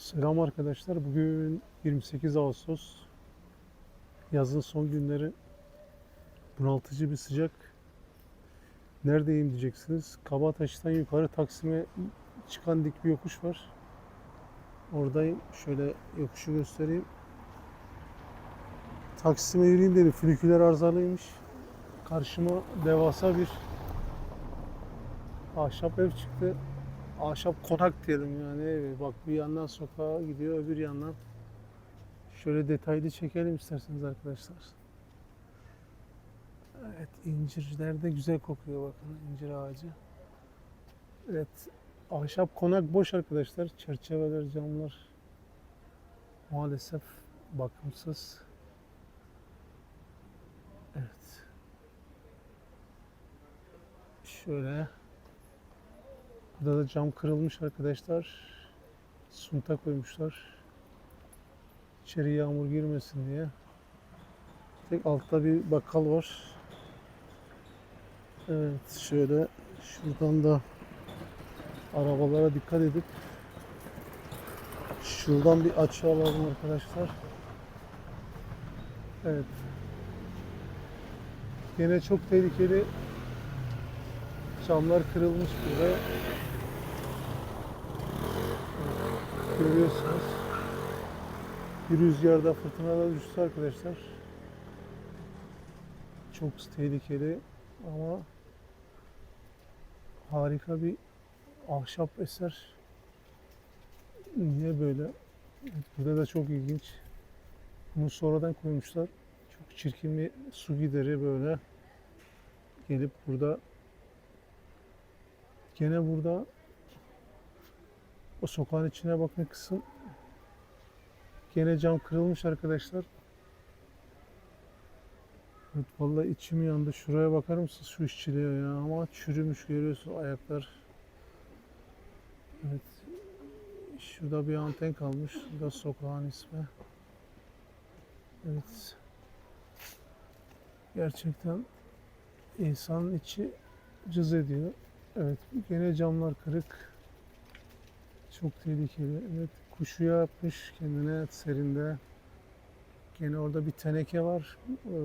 Selam arkadaşlar. Bugün 28 Ağustos. Yazın son günleri. Bunaltıcı bir sıcak. Neredeyim diyeceksiniz. Kabataş'tan yukarı Taksim'e çıkan dik bir yokuş var. Oradayım. Şöyle yokuşu göstereyim. Taksim'e yürüyeyim dedim. Füniküler arızalıymış. Karşıma devasa bir ahşap ev çıktı ahşap konak diyelim yani evi. Bak bir yandan sokağa gidiyor öbür yandan. Şöyle detaylı çekelim isterseniz arkadaşlar. Evet incirler de güzel kokuyor bakın incir ağacı. Evet ahşap konak boş arkadaşlar. Çerçeveler camlar maalesef bakımsız. Evet. Şöyle Burada da cam kırılmış arkadaşlar. Sunta koymuşlar. İçeri yağmur girmesin diye. Tek altta bir bakkal var. Evet şöyle şuradan da arabalara dikkat edip şuradan bir açı alalım arkadaşlar. Evet. Yine çok tehlikeli camlar kırılmış burada. Görüyorsunuz. Bir rüzgarda fırtınada düştü arkadaşlar. Çok tehlikeli ama harika bir ahşap eser. Niye böyle? Burada da çok ilginç. Bunu sonradan koymuşlar. Çok çirkin bir su gideri böyle. Gelip burada gene burada o sokağın içine bakın kısım gene cam kırılmış arkadaşlar. Evet vallahi içim yandı. Şuraya bakar mısınız şu işçiliğe ya ama çürümüş görüyorsun ayaklar. Evet. Şurada bir anten kalmış. Bu da sokağın ismi. Evet. Gerçekten insanın içi cız ediyor. Evet gene camlar kırık. Çok tehlikeli. Evet kuşu yapmış kendine serinde. Gene orada bir teneke var. Ee,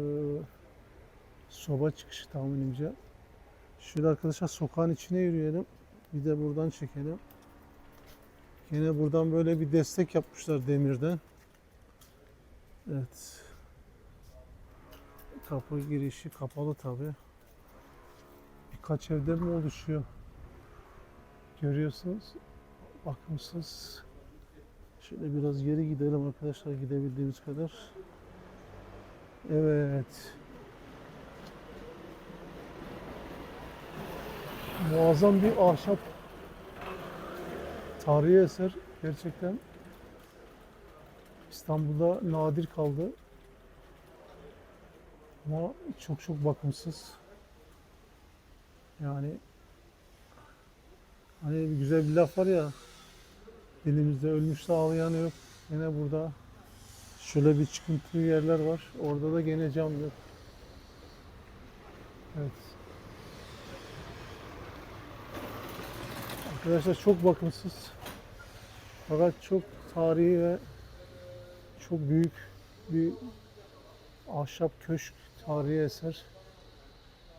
soba çıkışı tahminimce. Şöyle arkadaşlar sokağın içine yürüyelim. Bir de buradan çekelim. Gene buradan böyle bir destek yapmışlar demirden. Evet. Kapı girişi kapalı tabi. Birkaç evde mi oluşuyor? Görüyorsunuz bakımsız. Şöyle biraz geri gidelim arkadaşlar gidebildiğimiz kadar. Evet. Muazzam bir ahşap tarihi eser gerçekten İstanbul'da nadir kaldı. Ama çok çok bakımsız. Yani Hani güzel bir laf var ya dilimizde ölmüş de ağlayan yok. Yine burada şöyle bir çıkıntılı yerler var. Orada da gene cam yok. Evet. Arkadaşlar çok bakımsız. Fakat çok tarihi ve çok büyük bir ahşap köşk tarihi eser.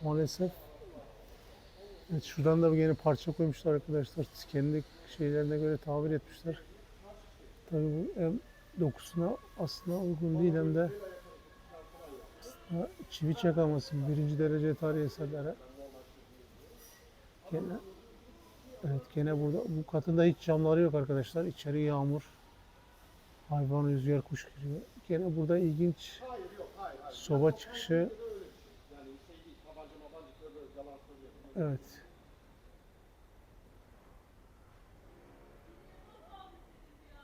Maalesef Evet, şuradan da yeni parça koymuşlar arkadaşlar. Kendi şeylerine göre tabir etmişler. Tabii bu hem dokusuna aslında uygun değil hem de çivi çakaması birinci derece tarihi eserlere. Gene, evet gene burada bu katında hiç camları yok arkadaşlar. İçeri yağmur, hayvan, rüzgar, kuş giriyor. Gene burada ilginç soba çıkışı Evet.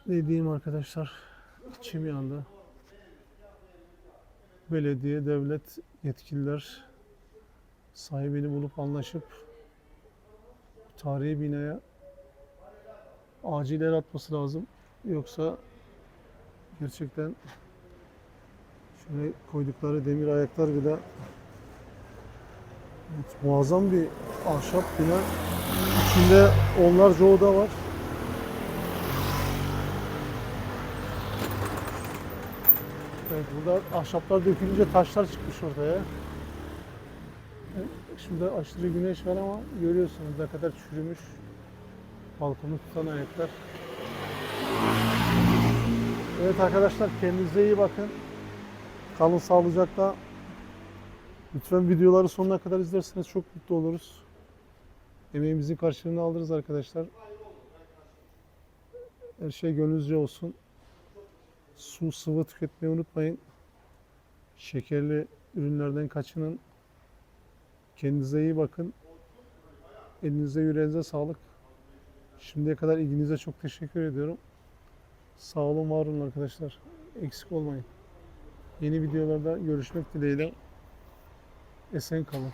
Ne diyeyim arkadaşlar? İçim yandı. Belediye, devlet yetkililer sahibini bulup anlaşıp tarihi binaya acil el atması lazım. Yoksa gerçekten şöyle koydukları demir ayaklar bile Muazzam bir ahşap bina. İçinde onlarca oda var. Evet burada ahşaplar dökülünce taşlar çıkmış ortaya. Şimdi aşırı güneş var ama görüyorsunuz ne kadar çürümüş. Balkonu tutan ayaklar. Evet arkadaşlar kendinize iyi bakın. Kalın sağlıcakla. Lütfen videoları sonuna kadar izlerseniz çok mutlu oluruz. Emeğimizin karşılığını alırız arkadaşlar. Her şey gönlünüzce olsun. Su, sıvı tüketmeyi unutmayın. Şekerli ürünlerden kaçının. Kendinize iyi bakın. Elinize yüreğinize sağlık. Şimdiye kadar ilginize çok teşekkür ediyorum. Sağ olun, var olun arkadaşlar. Eksik olmayın. Yeni videolarda görüşmek dileğiyle. Esen kalın.